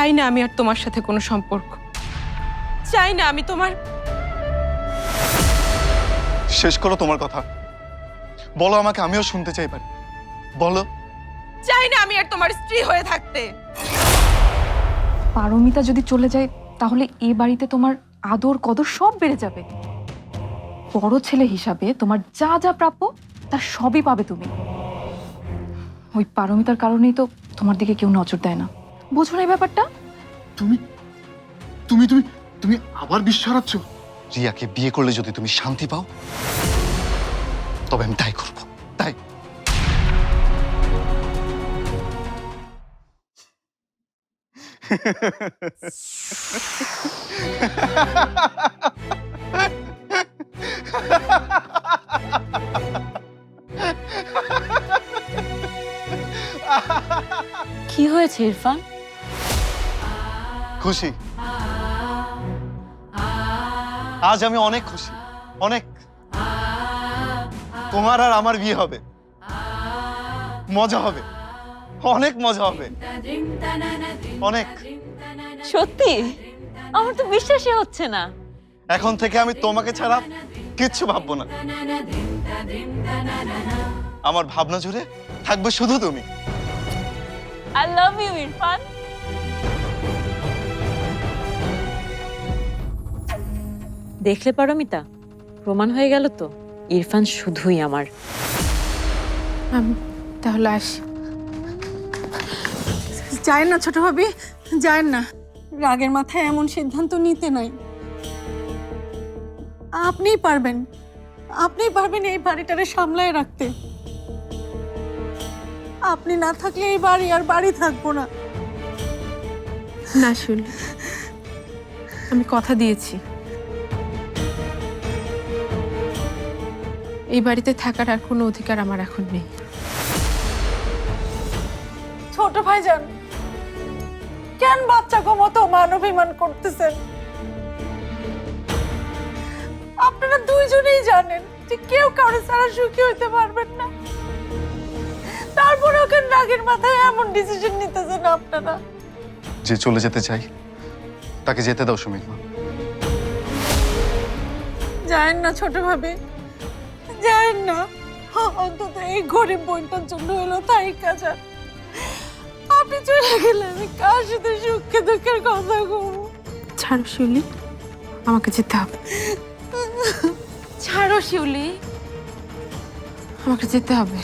চাই না আমি আর তোমার সাথে কোনো সম্পর্ক। চাই না আমি তোমার শেষ করো তোমার কথা। বলো আমাকে আমিও শুনতে চাই পারি বলো। চাই না আমি আর তোমার স্ত্রী হয়ে থাকতে। পারমিতা যদি চলে যায় তাহলে এ বাড়িতে তোমার আদর কদর সব বেড়ে যাবে। বড় ছেলে হিসাবে তোমার যা যা প্রাপ্য তার সবই পাবে তুমি। ওই পারমিতার কারণেই তো তোমার দিকে কেউ নজর দেয় না। বোঝো না এই ব্যাপারটা। তুমি তুমি তুমি তুমি আবার বিশ্বাস হারাচ্ছ রিয়াকে বিয়ে করলে যদি তুমি শান্তি পাও তবে আমি তাই করব তাই। কি হয়েছে ইরফান? খুশি। আজ আমি অনেক খুশি অনেক। তোমার আর আমার বিয়ে হবে। মজা হবে অনেক মজা হবে। অনেক। সত্যি? আমার তো বিশ্বাসই হচ্ছে না। এখন থেকে আমি তোমাকে ছাড়া কিচ্ছু ভাববো না। আমার ভাবনা জুড়ে থাকবে শুধু তুমি। I love you Irfan. দেখলে পারমিতা প্রমাণ হয়ে গেল তো। ইরফান শুধুই আমার। আমি তাহলে আসি। যায় না ছোট ভাবি যায় না। রাগের মাথায় এমন সিদ্ধান্ত নিতে নাই। আপনিই পারবেন আপনিই পারবেন এই বাড়িটারে সামলায় রাখতে। আপনি না থাকলে এই বাড়ি আর বাড়ি থাকব না। না শুনি। আমি কথা দিয়েছি। এই বাড়িতে থাকার আর কোনো অধিকার আমার এখন নেই। ছোট ভাইজান কেন বাচ্চা মতো মান অভিমান করতেছেন? আপনারা দুইজনেই জানেন যে কেউ কারও ছাড়া সুখী হইতে পারবেন না। তারপরে ওকে রাগের মাথায় এমন ডিসিশন নিতেছেন আপনারা? যে চলে যেতে চাই তাকে যেতে দাও সুমিত মা। যায় না ছোট ভাবে। যায় না। অন্তত এই গরিব বইটার জন্য হলো তাই কাজ আপনি চলে গেলে আমি কার সাথে সুখে দুঃখের কথা কবো ছাড়ো শিউলি আমাকে যেতে হবে। ছাড়ো শিউলি। আমাকে যেতে হবে।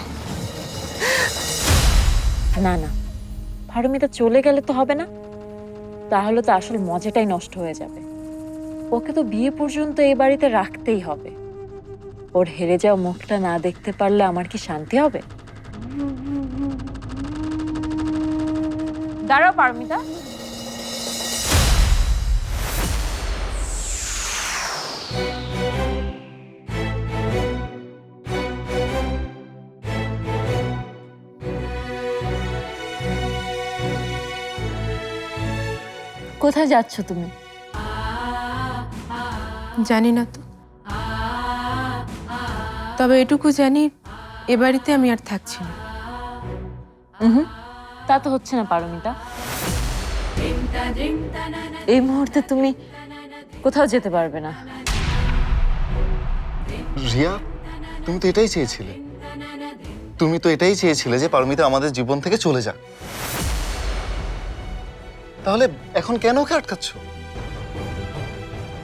না না পারমিতা চলে গেলে তো হবে না। তাহলে তো আসল মজাটাই নষ্ট হয়ে যাবে। ওকে তো বিয়ে পর্যন্ত এই বাড়িতে রাখতেই হবে। ওর হেরে যাওয়া মুখটা না দেখতে পারলে আমার কি শান্তি হবে? দাঁড়াও পারমিতা। কোথায় যাচ্ছ তুমি? জানি না তো। তবে এটুকু জানি এ বাড়িতে আমি আর থাকছি না। হুম তা তো হচ্ছে না পারমিতা। এই মুহূর্তে তুমি কোথাও যেতে পারবে না। রিয়া তুমি তো এটাই চেয়েছিলে। তুমি তো এটাই চেয়েছিলে যে পারমিতা আমাদের জীবন থেকে চলে যাক। তাহলে এখন কেন ওকে আটকাচ্ছ?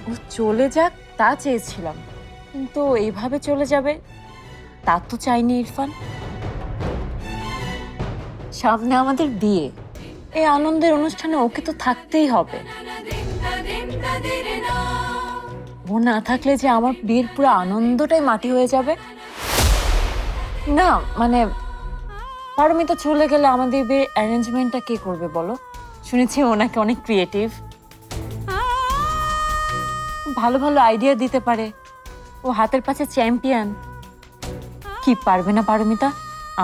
ও চলে যাক তা চেয়েছিলাম। কিন্তু এইভাবে চলে যাবে। তা তো চাইনি ইরফান। সামনে আমাদের বিয়ে। এই আনন্দের অনুষ্ঠানে ওকে তো থাকতেই হবে। ও না থাকলে যে আমার বিয়ের পুরো আনন্দটাই মাটি হয়ে যাবে। না মানে পারমিতা চলে গেলে আমাদের বিয়ের অ্যারেঞ্জমেন্টটা কে করবে বলো? শুনেছি ওনাকে অনেক ক্রিয়েটিভ ভালো ভালো আইডিয়া দিতে পারে। ও হাতের পাশে চ্যাম্পিয়ন। কি পারবে না পারমিতা?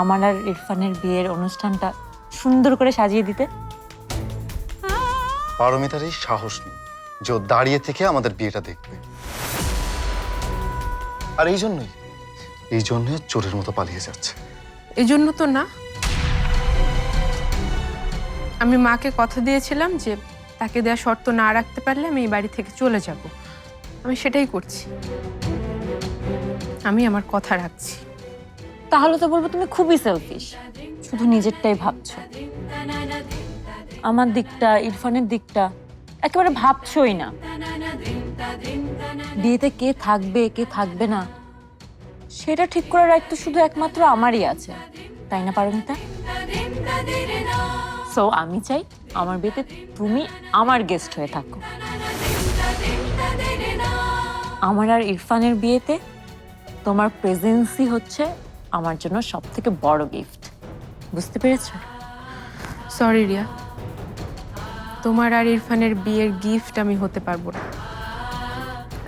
আমার আর ইরফানের বিয়ের অনুষ্ঠানটা সুন্দর করে সাজিয়ে দিতে। পারমিতার এই সাহস নেই যে ও দাঁড়িয়ে থেকে আমাদের বিয়েটা দেখবে। আর এই জন্যই এই জন্য চোরের মতো পালিয়ে যাচ্ছে। এই জন্য তো না। আমি মাকে কথা দিয়েছিলাম যে তাকে দেওয়া শর্ত না রাখতে পারলে আমি এই বাড়ি থেকে চলে যাব। আমি সেটাই করছি। আমি আমার কথা রাখছি। তাহলে তো বলব তুমি খুবই সেলফিশ শুধু নিজেরটাই ভাবছ। আমার দিকটা, ইরফানের দিকটা একেবারে ভাবছোই না। বিয়েতে কে থাকবে কে থাকবে না, সেটা ঠিক করার দায়িত্ব শুধু একমাত্র আমারই আছে। তাই না, পারমিতা? সো আমি চাই আমার বিয়েতে তুমি আমার গেস্ট হয়ে থাকো। আমার আর ইরফানের বিয়েতে তোমার প্রেজেন্সই হচ্ছে আমার জন্য সব থেকে বড় গিফট বুঝতে পেরেছ? সরি রিয়া। তোমার আর ইরফানের বিয়ের গিফট আমি হতে পারব না।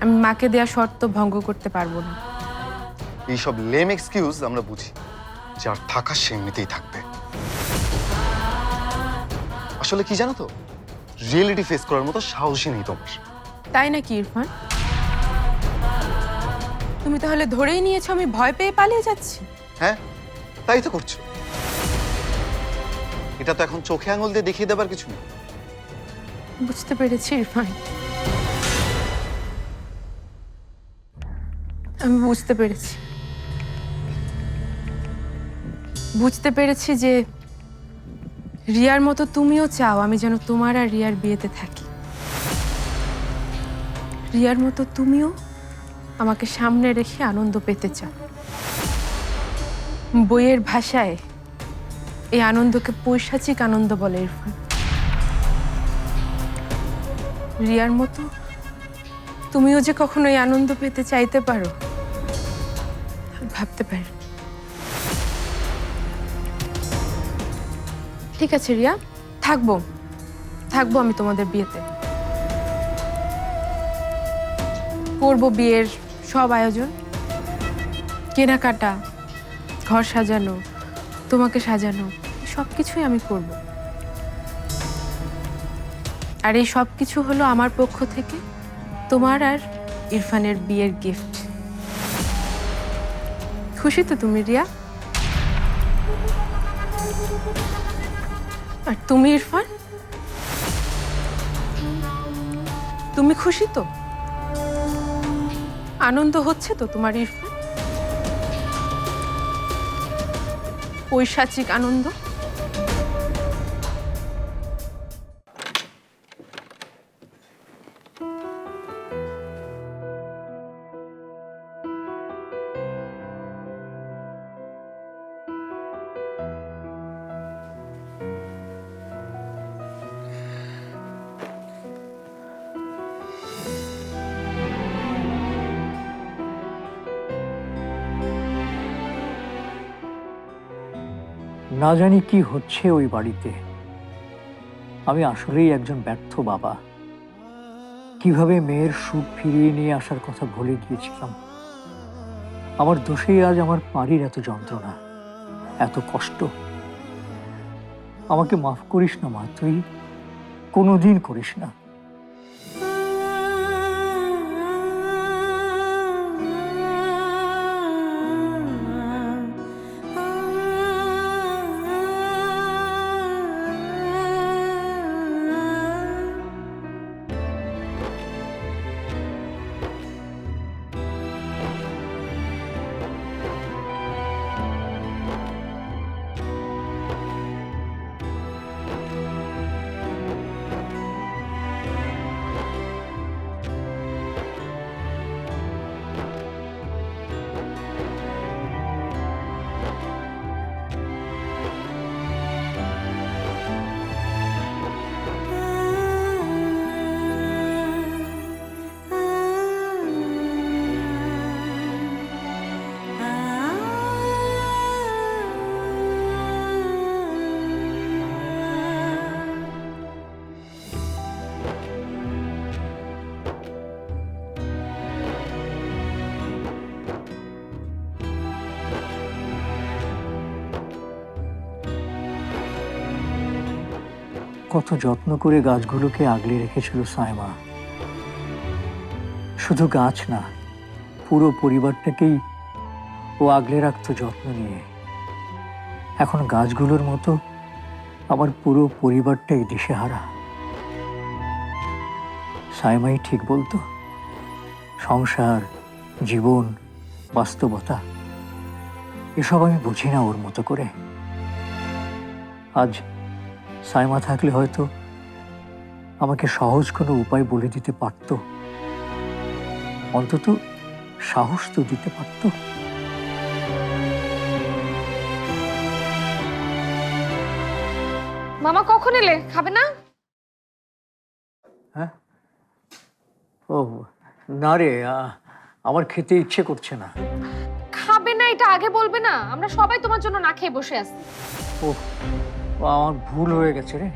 আমি মাকে দেওয়া শর্ত ভঙ্গ করতে পারব না। এইসব লেম এক্সকিউজ আমরা বুঝি যার থাকা সে এমনিতেই থাকবে। আসলে কি জানো তো? রিয়েলিটি ফেস করার মতো সাহসী নেই তোমার। তাই নাকি ইরফান? তুমি তাহলে ধরেই নিয়েছো আমি ভয় পেয়ে পালিয়ে যাচ্ছি। হ্যাঁ তাই তো করছ। এটা তো এখন চোখে আঙুল দিয়ে দেখিয়ে দেবার কিছু নেই। বুঝতে পেরেছি ইরফান। আমি বুঝতে পেরেছি। বুঝতে পেরেছি যে রিয়ার মতো তুমিও চাও আমি যেন তোমার আর রিয়ার বিয়েতে থাকি। রিয়ার মতো তুমিও আমাকে সামনে রেখে আনন্দ পেতে চাও বইয়ের ভাষায় এই আনন্দকে পৈশাচিক আনন্দ বলে ইরফান। রিয়ার মতো তুমিও যে কখনো এই আনন্দ পেতে চাইতে পারো ভাবতে পারি ঠিক আছে রিয়া, থাকব। থাকব আমি তোমাদের বিয়েতে। করব বিয়ের সব আয়োজন, কেনাকাটা, ঘর সাজানো, তোমাকে সাজানো সব কিছুই আমি করব। আর এই সব কিছু হলো আমার পক্ষ থেকে তোমার আর ইরফানের বিয়ের গিফট খুশি তো তুমি, রিয়া? আর তুমি, ইরফান? তুমি খুশি তো? আনন্দ হচ্ছে তো তোমার ইরফান ঐশাচিক আনন্দ? না জানি কি হচ্ছে ওই বাড়িতে। আমি আসলেই একজন ব্যর্থ বাবা। কীভাবে মেয়ের সুখ ফিরিয়ে নিয়ে আসার কথা ভুলে গিয়েছিলাম। আমার দোষেই আজ আমার বাড়ির এত যন্ত্রণা, এত কষ্ট। আমাকে মাফ করিস না মা, তুই কোনোদিন করিস না। কত যত্ন করে গাছগুলোকে আগলে রেখেছিল সাইমা। শুধু গাছ না, পুরো পরিবারটাকেই ও আগলে রাখতো যত্ন নিয়ে। এখন গাছগুলোর মতো আমার পুরো পরিবারটাই দিশেহারা। সাইমাই ঠিক বলতো, সংসার, জীবন, বাস্তবতা, এসব আমি বুঝি না ওর মতো করে। আজ সাইমা থাকলে হয়তো আমাকে সহজ কোনো উপায় বলে দিতে পারতো। অন্তত সাহস তো দিতে পারতো। মামা কখন এলে? খাবে না? হ্যাঁ? ও না রে আমার খেতে ইচ্ছে করছে না। খাবে না এটা আগে বলবে না। আমরা সবাই তোমার জন্য না খেয়ে বসে আছি। ও আমার ভুল হয়ে গেছে রে।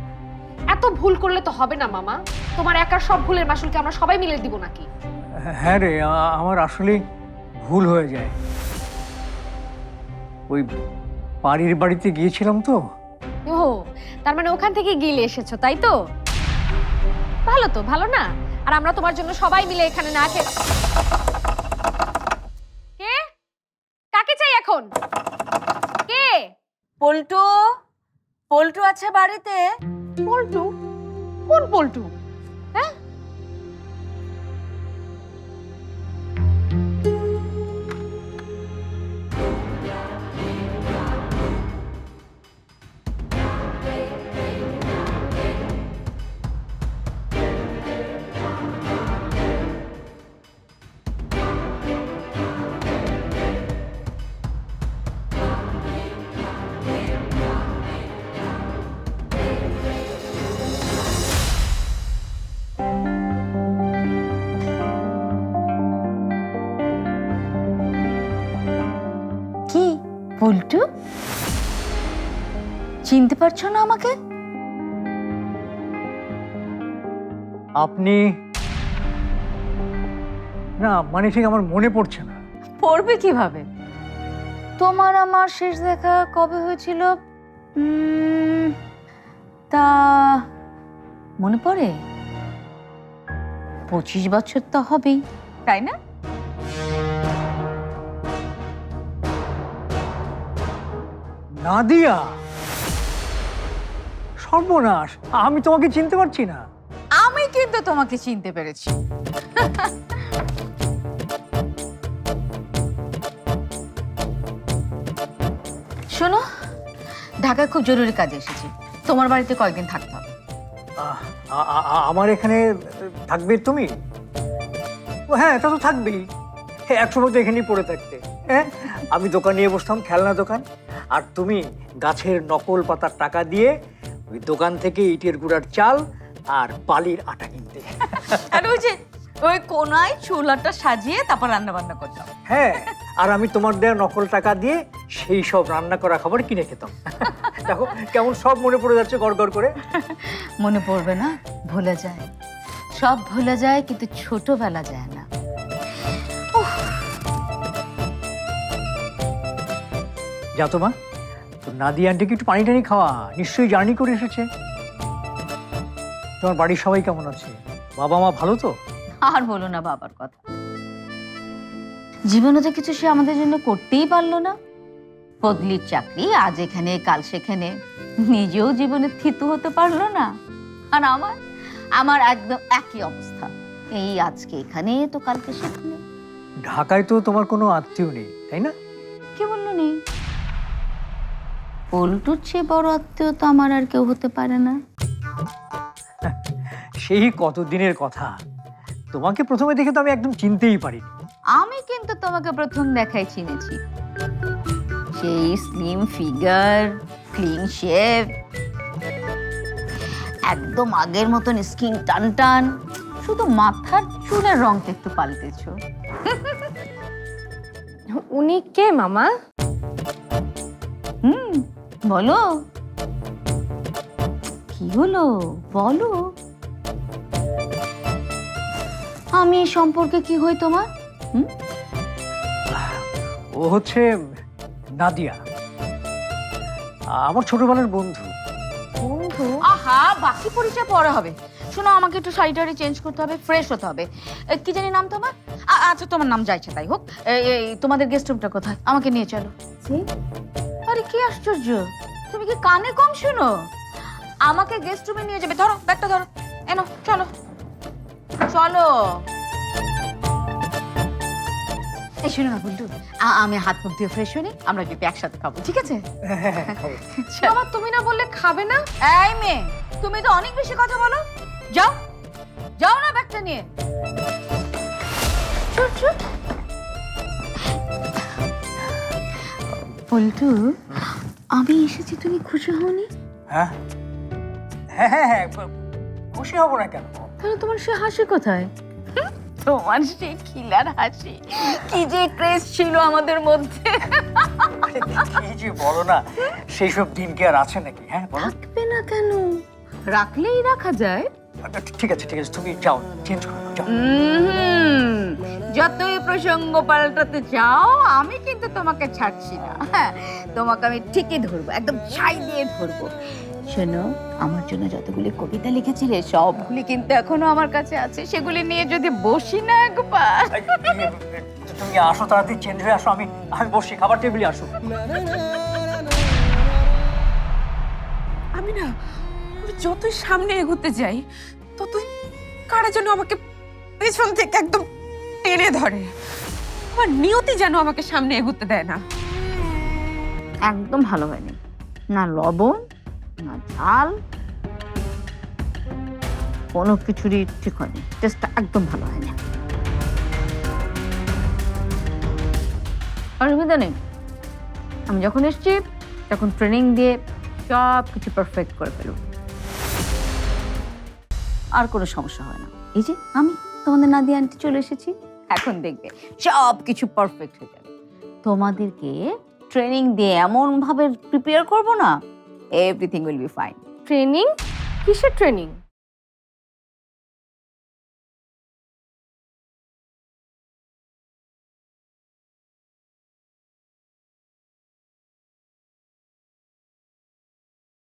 এত ভুল করলে তো হবে না মামা। তোমার একার সব ভুলের মাসুলকে আমরা সবাই মিলে দিব নাকি? হ্যাঁ রে আমার আসলে ভুল হয়ে যায়। ওই বাড়ির বাড়িতে গিয়েছিলাম তো। ও তার মানে ওখান থেকে গিলে এসেছ তাই তো? ভালো তো ভালো না? আর আমরা তোমার জন্য সবাই মিলে এখানে না খেয়ে কে? কাকে চাই এখন? কে? পল্টু? পল্টু আছে বাড়িতে? পল্টু? কোন পল্টু? হ্যাঁ? পল্টু চিনতে পারছ না আমাকে? আপনি না মানে ঠিক আমার মনে পড়ছে না। পড়বে কীভাবে? তোমার আমার শেষ দেখা কবে হয়েছিল? উম, তা মনে পড়ে? পঁচিশ বছর তো হবেই তাই না? নাদিয়া? সর্বনাশ আমি তোমাকে চিনতে পারছি না। আমি কিন্তু তোমাকে চিনতে পেরেছি। শোনো ঢাকায় খুব জরুরি কাজে এসেছি। তোমার বাড়িতে কয়েকদিন থাকতে হবে। আমার এখানে থাকবে তুমি? ও হ্যাঁ তা তো থাকবেই। একসময় তো এখানেই পড়ে থাকতে। হ্যাঁ? আমি দোকান নিয়ে বসতাম খেলনা দোকান। আর তুমি গাছের নকল পাতার টাকা দিয়ে ওই দোকান থেকে ইটের গুঁড়ার চাল আর বালির আটা কিনতে। আর ওই যে ওই কোনায় চুলাটা সাজিয়ে তারপর রান্না বান্না করতাম। হ্যাঁ আর আমি তোমার দেওয়া নকল টাকা দিয়ে সেই সব রান্না করা খাবার কিনে খেতাম। দেখো কেমন সব মনে পড়ে যাচ্ছে গড় গড় করে। মনে পড়বে না? ভুলে যায়। সব ভুলে যায় কিন্তু ছোটবেলা যায় না। যা তো মা। তো নাদিয়া আন্টিকে একটু পানি টানি খাওয়া নিশ্চয়ই জার্নি করে এসেছে। তোমার বাড়ির সবাই কেমন আছে? বাবা মা ভালো তো? আর বলো না বাবার কথা। জীবনে তো কিছু সে আমাদের জন্য করতেই পারল না। বদলির চাকরি আজ এখানে কাল সেখানে। নিজেও জীবনে থিতু হতে পারল না। আর আমার আমার একদম একই অবস্থা। এই আজকে এখানে তো কালকে সেখানে। ঢাকায় তো তোমার কোনো আত্মীয় নেই তাই না? কে বলল নেই। পল্টুর চেয়ে বড় আত্মীয় তো আমার আর কেউ হতে পারে না। সেই কতদিনের কথা? তোমাকে প্রথমে দেখে তো আমি একদম চিনতেই পারিনি। আমি কিন্তু তোমাকে প্রথম দেখাই চিনেছি। সেই স্লিম ফিগার ক্লিন শেভ একদম আগের মতন স্কিন টান টান শুধু মাথার চুলের রংটা একটু পাল্টেছো। উনি কে মামা? হুম বলো। কি হলো? বলো। আমি এই সম্পর্কে কি হই তোমার? হুম? ও হচ্ছে নাদিয়া। আমার ছোটবেলার বন্ধু। বন্ধু? আহা বাকি পরিচয় পরে হবে। শোনো আমাকে একটু শাড়িটারি চেঞ্জ করতে হবে ফ্রেশ হতে হবে। এ, কি জানি নাম তোমার? আ- আচ্ছা তোমার নাম যাইছে তাই হোক। এই, এই, তোমাদের গেস্ট রুমটা কোথায়? আমাকে নিয়ে চলো। আরে কি আশ্চর্য? তুমি কি কানে কম শুনো? আমাকে গেস্ট রুমে নিয়ে যাবে। ধরো ব্যাগটা ধরো। এনো চলো। চলো। এই শোনো না বন্ধু আমি হাত মুখ দিয়ে ফ্রেশ হয়ে আমরা একসাথে খাব ঠিক আছে? বাবা তুমি না বললে খাবে না? এই মেয়ে তুমি তো অনেক বেশি কথা বলো। যাও যাও না ব্যাগটা নিয়ে। আমি এসেছি তুমি খুশি হওনি? হ্যাঁ। হ্যাঁ হ্যাঁ হ্যাঁ খুশি হব না কেন? তাহলে তোমার সে হাসি কোথায়? তোমার সে খিলার হাসি। কি যে ক্রেজ ছিল আমাদের মধ্যে। আরে কি যে বলো না সেই সব দিন কি আর আছে নাকি? হ্যাঁ বলো। থাকবে না কেন? রাখলেই রাখা যায়। আচ্ছা, ঠিক আছে ঠিক আছে তুমি যাও চেঞ্জ করো। যতই প্রসঙ্গ পাল্টাতে চাও আমি কিন্তু তোমাকে ছাড়ছি না। হ্যাঁ তোমাকে আমি ঠিকই ধরবো একদম ছাই দিয়ে ধরবো। শোনো আমার জন্য যতগুলি কবিতা লিখেছিলে সবগুলি কিন্তু এখনও আমার কাছে আছে। সেগুলি নিয়ে যদি বসি না একবার। তুমি আসো তাড়াতাড়ি চেঞ্জ হয়ে আসো আমি আমি বসি খাবার টেবিলে আসো। আমি না আমি যতই সামনে এগোতে যাই ততই কারা যেন আমাকে পেছন থেকে একদম টেনে ধরে। আমার নিয়তি যেন আমাকে সামনে এগোতে দেয় না। একদম ভালো হয়নি। না লবণ, না ঝাল, কোনো কিছুরই ঠিক হয়নি। টেস্টটা একদম ভালো হয়নি। অসুবিধা নেই। আমি যখন এসেছি, তখন ট্রেনিং দিয়ে সব কিছু পারফেক্ট করে ফেলব আর কোনো সমস্যা হয় না। এই যে আমি। তোমাদের নাদিয়া আন্টি চলে এসেছি। এখন দেখবে সব কিছু পারফেক্ট হয়ে যাবে। তোমাদেরকে ট্রেনিং দিয়ে এমন ভাবে প্রিপেয়ার করব না everything will be fine training কিসের ট্রেনিং